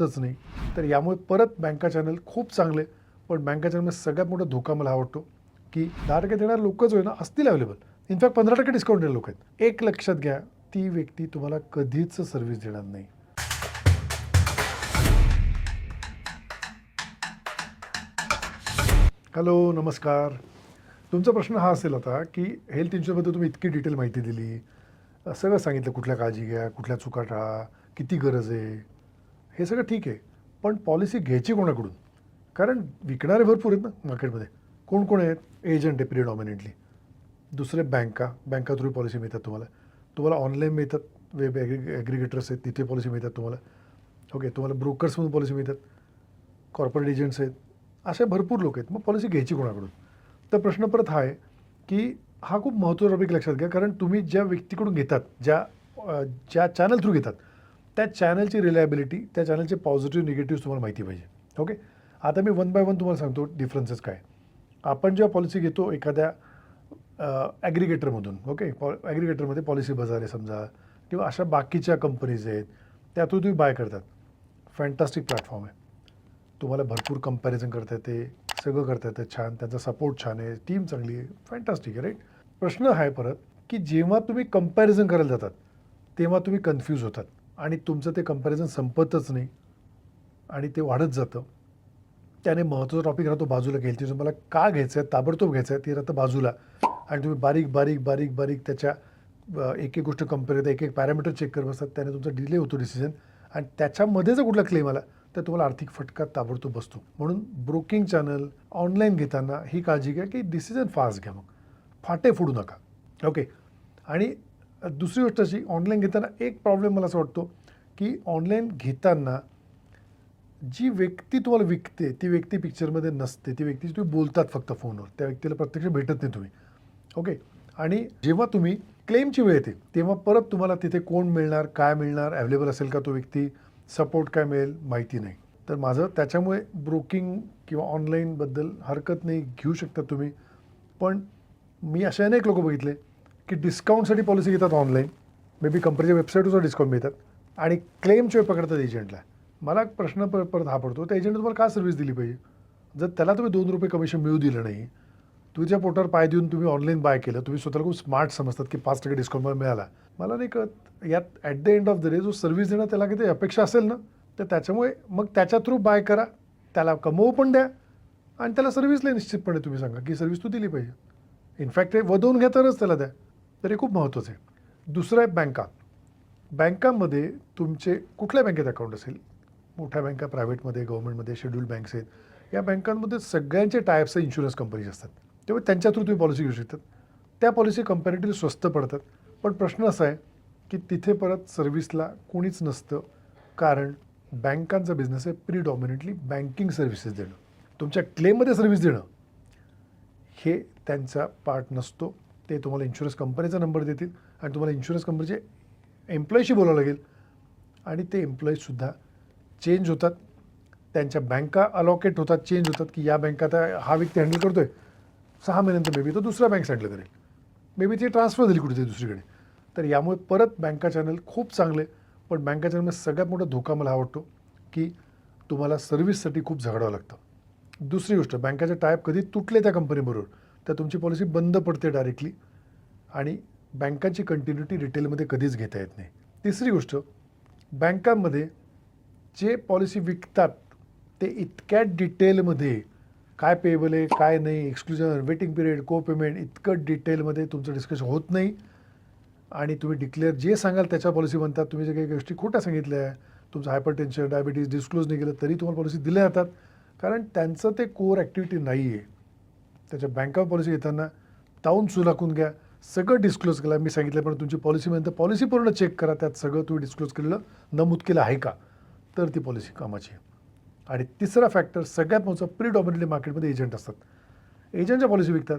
होतच नाही. तर यामुळे परत बँका चॅनल खूप चांगले पण बँका चॅनलमध्ये सगळ्यात मोठा धोका मला आवडतो की दहा टक्के देणारे लोकच होय ना असतील अवेलेबल इनफॅक्ट पंधरा टक्के डिस्काउंट देणारे लोक आहेत. एक लक्षात घ्या ती व्यक्ती तुम्हाला कधीच सर्व्हिस देणार नाही. हॅलो नमस्कार. तुमचा प्रश्न हा असेल आता की हेल्थ इन्शुरन्सबद्दल तुम्ही इतकी डिटेल माहिती दिली. सगळं सांगितलं कुठल्या काळजी घ्या कुठल्या चुका टाळा किती गरज आहे? हे सगळं ठीक आहे पण पॉलिसी घ्यायची कोणाकडून? कारण विकणारे भरपूर आहेत ना मार्केटमध्ये कोण कोण आहेत? एजंट आहे प्रिडॉमिनेंटली दुसरे बँका बँका थ्रू पॉलिसी मिळतात तुम्हाला. तुम्हाला ऑनलाईन मिळतात वेब ॲग्रिगेटर्स आहेत तिथे पॉलिसी मिळतात तुम्हाला. ओके तुम्हाला ब्रोकर्समधून पॉलिसी मिळतात. कॉर्पोरेट एजंट्स आहेत. असे भरपूर लोक आहेत. मग पॉलिसी घ्यायची कोणाकडून? तर प्रश्न परत हा आहे की हा खूप महत्त्वाचा टॉपिक लक्षात घ्या. कारण तुम्ही ज्या व्यक्तीकडून घेतात ज्या ज्या चॅनल थ्रू घेतात त्या चॅनलची रिलायबिलिटी त्या चॅनलचे पॉझिटिव्ह निगेटिव्ह तुम्हाला माहिती पाहिजे. ओके आता मी वन बाय वन तुम्हाला सांगतो डिफरन्सेस काय. आपण जेव्हा पॉलिसी घेतो एखाद्या ॲग्रिगेटरमधून ओके पॉ ॲग्रिगेटरमध्ये पॉलिसी बाजार आहे समजा किंवा अशा बाकीच्या कंपनीज आहेत त्यातून तुम्ही बाय करतात. फॅन्टॅस्टिक प्लॅटफॉर्म आहे. तुम्हाला भरपूर कंपॅरिझन करता येते सगळं करता येतं छान त्यांचा सपोर्ट छान आहे टीम चांगली आहे फॅन्टॅस्टिक आहे राईट प्रश्न आहे परत की जेव्हा तुम्ही कंपॅरिझन करायला जातात तेव्हा तुम्ही कन्फ्यूज होतात. आणि तुमचं ते कंपॅरिझन संपतच नाही. आणि ते वाढत जातं. त्याने महत्त्वाचा टॉपिक राहतो बाजूला घ्यायला ते तुम्हाला का घ्यायचं आहे ताबडतोब घ्यायचं आहे ते राहतं बाजूला. आणि तुम्ही बारीक बारीक बारीक बारीक त्याच्या एक एक गोष्ट कंपेअर करता एक एक पॅरामीटर चेक करत बसतात त्याने तुमचा डिले होतो डिसिजन आणि त्याच्यामध्ये जर कुठला क्लेम आला तर तुम्हाला आर्थिक फटका ताबडतोब बसतो. म्हणून ब्रोकिंग चॅनल ऑनलाईन घेताना ही काळजी घ्या की डिसिजन फास्ट घ्या मग. फाटे फोडू नका. ओके आणि दुसरी गोष्ट अशी ऑनलाईन घेताना एक प्रॉब्लेम मला असं वाटतो की ऑनलाईन घेताना जी व्यक्ती तुम्हाला विकते ती व्यक्ती पिक्चरमध्ये नसते. ती व्यक्तीशी तुम्ही बोलतात फक्त फोनवर त्या व्यक्तीला प्रत्यक्ष भेटत नाही तुम्ही. ओके आणि जेव्हा तुम्ही क्लेमची वेळ येते तेव्हा परत तुम्हाला तिथे कोण मिळणार काय मिळणार अवेलेबल असेल का तो व्यक्ती सपोर्ट काय मिळेल माहिती नाही. तर माझं त्याच्यामुळे ब्रोकिंग किंवा ऑनलाईनबद्दल हरकत नाही घेऊ शकता तुम्ही. पण मी असे अनेक लोक बघितले की डिस्काउंटसाठी पॉलिसी घेतात ऑनलाईन मे बी कंपनीच्या वेबसाईटवर डिस्काउंट मिळतात. आणि क्लेमच्या पकडतात एजंटला मला प्रश्न पर परत हा पडतो. त्या एजंट तुम्हाला का सर्व्हिस दिली पाहिजे? जर त्याला तुम्ही दोन रुपये कमिशन मिळू दिलं नाही तुझ्या पोटावर पाय देऊन तुम्ही ऑनलाईन बाय केलं तुम्ही स्वतःला खूप स्मार्ट समजतात की पाच टक्के डिस्काउंट मला मिळाला. मला नाही कळत. यात at the end of the day जो सर्व्हिस देणं त्याला किती अपेक्षा असेल ना तर त्याच्यामुळे मग त्याच्या थ्रू बाय करा. त्याला कमवू पण द्या. आणि त्याला सर्व्हिसला निश्चितपणे तुम्ही सांगा की सर्व्हिस तू दिली पाहिजे. इनफॅक्ट हे वधवून घ्या तरच त्याला द्या. तर हे खूप महत्त्वाचं आहे. दुसरं आहे बँका बँकामध्ये तुमचे कुठल्या बँकेत अकाउंट असेल? मोठ्या बँका प्रायव्हेटमध्ये गव्हर्नमेंटमध्ये शेड्यूल बँक्स आहेत. या बँकांमध्ये सगळ्यांचे टायप्स इन्शुरन्स कंपनीज असतात. त्यामुळे त्यांच्या थ्रू तुम्ही पॉलिसी घेऊ शकतात. त्या पॉलिसी कम्पॅरेटिव्हली स्वस्त पडतात. पण प्रश्न असा आहे की तिथे परत सर्व्हिसला कोणीच नसतं कारण बँकांचा बिझनेस आहे प्रिडॉमिनेटली बँकिंग सर्व्हिसेस देणं. तुमच्या क्लेममध्ये सर्व्हिस देणं. हे त्यांचा पार्ट नसतो. ते तुम्हाला इन्शुरन्स कंपनीचा नंबर देतील आणि तुम्हाला इन्शुरन्स कंपनीचे एम्प्लॉईशी बोलावं लागेल. आणि ते एम्प्लॉईजसुद्धा चेंज होतात. त्यांच्या बँका अलॉकेट होतात चेंज होतात की या बँका आता हा व्यक्ती हँडल करतो आहे सहा महिन्यानंतर मे बी तो दुसऱ्या बँक हँडल करेल मे बी ती ट्रान्सफर झाली कुठेतरी दुसरीकडे. तर यामुळे परत बँका चॅनल खूप चांगले पण बँका चॅनलमध्ये सगळ्यात मोठा धोका मला हा वाटतो की तुम्हाला सर्व्हिससाठी खूप झगडावं लागतं. दुसरी गोष्ट बँकाचे टायप कधी तुटले त्या कंपनीबरोबर तर तुमची पॉलिसी बंद पडते डायरेक्टली आणि बँकांची कंटिन्युटी रिटेलमध्ये कधीच घेता येत नाही. तिसरी गोष्ट बँकांमध्ये जे पॉलिसी विकतात ते इतक्या डिटेलमध्ये काय पेबल आहे काय नाही exclusion waiting period co payment इतकं डिटेलमध्ये तुमचं डिस्कशन होत नाही. आणि तुम्ही डिक्लेअर जे सांगाल त्याच्या पॉलिसी बनतात. तुम्ही जे काही गोष्टी खोट्या सांगितल्या तुमचं हायपर टेन्शन डायबिटीज डिस्क्लोज नाही केलं तरी तुम्हाला पॉलिसी दिल्या जातात. कारण त्यांचं ते कोर ॲक्टिव्हिटी नाही आहे त्याच्या बँका पॉलिसी घेताना ताऊन सुलाखून घ्या. सगळं डिस्क्लोज केलं. मी सांगितलं पण तुमची पॉलिसी म्हणतं पॉलिसी पूर्ण चेक करा. त्यात सगळं तुम्ही डिस्क्लोज केलेलं नमूद केलं आहे का? तर ती पॉलिसी कामाची आहे. आणि तिसरा फॅक्टर सगळ्यात महत्त्वाचा प्रिडॉमिनेटली मार्केटमध्ये एजंट असतात. एजंटच्या पॉलिसी विकतात.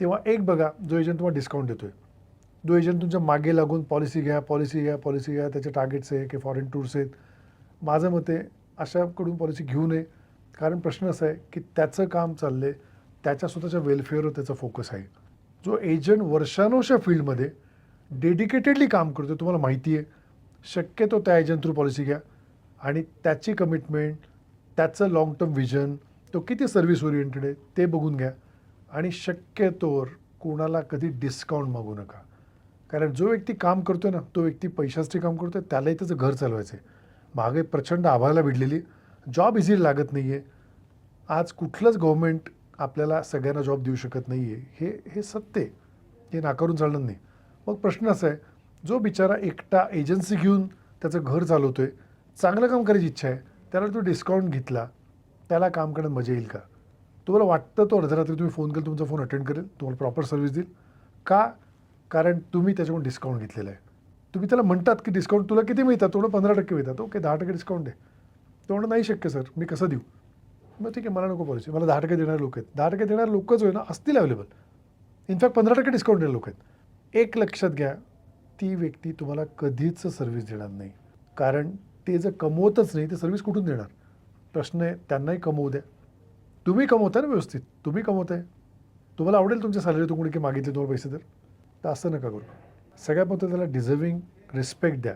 तेव्हा एक बघा जो एजंट तुम्हाला डिस्काउंट देतो आहे जो एजंट तुमच्या मागे लागून पॉलिसी घ्या पॉलिसी घ्या पॉलिसी घ्या त्याचे टार्गेट्स आहे की फॉरेन टूर्स आहेत. माझं मते अशाकडून पॉलिसी घेऊ नये. कारण प्रश्न असा आहे की त्याचं काम चाललं आहे त्याच्या स्वतःच्या वेलफेअरवर त्याचा फोकस आहे. जो एजंट वर्षानुवर्षा फील्डमध्ये डेडिकेटेडली काम करतो तुम्हाला माहिती आहे शक्यतो त्या एजंट थ्रू पॉलिसी घ्या. आणि त्याची कमिटमेंट त्याचं लाँग टर्म विजन तो किती सर्व्हिस ओरिएंटेड आहे ते बघून घ्या. आणि शक्यतोवर कोणाला कधी डिस्काउंट मागू नका. कारण जो व्यक्ती काम करतोय ना तो व्यक्ती पैशासाठी काम करतोय त्यालाही त्याचं घर चालवायचं आहे मागे प्रचंड आभाराला भिडलेली. जॉब इझी लागत नाही आहे आज कुठलंच गव्हर्मेंट आपल्याला सगळ्यांना जॉब देऊ शकत नाही आहे हे हे सत्य आहे. हे नाकारून चालणार नाही. मग प्रश्न असा आहे जो बिचारा एकटा एजन्सी घेऊन त्याचं घर चालवतो आहे चांगलं काम करायची इच्छा आहे त्याला तो डिस्काउंट घेतला त्याला काम करण्यात मजा येईल का? तुम्हाला वाटतं तो अर्धरात्री तुम्ही फोन केला तुमचा फोन अटेंड करेल तुम्हाला प्रॉपर सर्व्हिस देईल. का? कारण तुम्ही त्याच्याकडून डिस्काउंट घेतलेलं आहे. तुम्ही त्याला म्हणतात की डिस्काउंट तुला किती मिळतात? थोडं पंधरा टक्के मिळतात. ओके दहा टक्के डिस्काउंट आहे. तो म्हणणं नाही शक्य सर. मी कसं देऊ? मग ठीक आहे मला नको पॉलिसी मला दहा टक्के देणारे लोक आहेत. दहा टक्के देणारे लोकच होईल ना असतील अवेलेबल इनफॅक्ट पंधरा टक्के डिस्काउंट देणारे लोक आहेत. एक लक्षात घ्या ती व्यक्ती तुम्हाला कधीच सर्व्हिस देणार नाही. कारण ते जर कमवतच नाही ते सर्व्हिस कुठून देणार? प्रश्न आहे त्यांनाही कमवू द्या. तुम्ही कमवताय ना व्यवस्थित. तुम्ही कमवताय. तुम्हाला आवडेल तुमच्या सॅलरीतून कोणी की मागितले तुम्हाला पैसे तर. तर असं नका करू. सगळ्यात महत्त्वाचं त्याला डिझर्विंग रिस्पेक्ट द्या.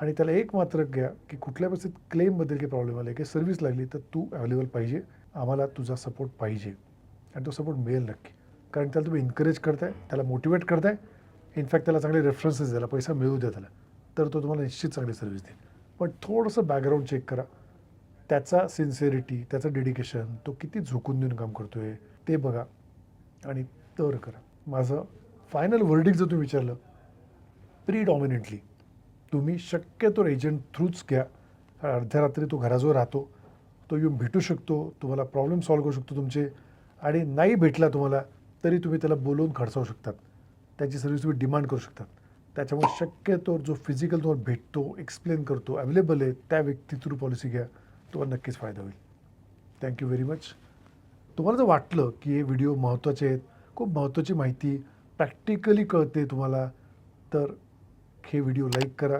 आणि त्याला एक मात्र घ्या की कुठल्या परिस्थितीत क्लेमबद्दल काही प्रॉब्लेम आले काही सर्व्हिस लागली तर तू अवेलेबल पाहिजे. आम्हाला तुझा सपोर्ट पाहिजे. आणि तो सपोर्ट मिळेल नक्की. कारण त्याला तुम्ही एनकरेज करताय त्याला मोटिवेट करताय. इनफॅक्ट त्याला चांगले रेफरन्सेस द्यायला पैसा मिळू द्या त्याला. तर तो तुम्हाला निश्चित चांगली सर्व्हिस देईल. पण थोडंसं बॅकग्राऊंड चेक करा. त्याचा सिन्सिअरिटी त्याचं डेडिकेशन तो किती झोकून देऊन काम करतो आहे ते बघा. आणि तर करा. माझं फायनल वर्डिक जर तुम्ही विचारलं प्रीडॉमिनेंटली तुम्ही शक्यतो एजंट थ्रूच घ्या. अर्ध्या रात्री तो घराजवळ राहतो. तो येऊन भेटू शकतो. तुम्हाला प्रॉब्लेम सॉल्व्ह करू शकतो तुमचे. आणि नाही भेटला तुम्हाला तरी तुम्ही त्याला बोलवून खडसावू शकतात. त्याची सर्व्हिस तुम्ही डिमांड करू शकतात. त्याच्यामुळे शक्यतो जो फिजिकल तुम्हाला भेटतो एक्सप्लेन करतो अवेलेबल आहे त्या व्यक्ती थ्रू पॉलिसी घ्या. तुम्हाला नक्कीच फायदा होईल. थँक्यू व्हेरी मच तुम्हाला जर वाटलं की हे व्हिडिओ महत्त्वाचे आहेत खूप महत्त्वाची माहिती प्रॅक्टिकली कळते तुम्हाला तर हे व्हिडिओ लाईक करा.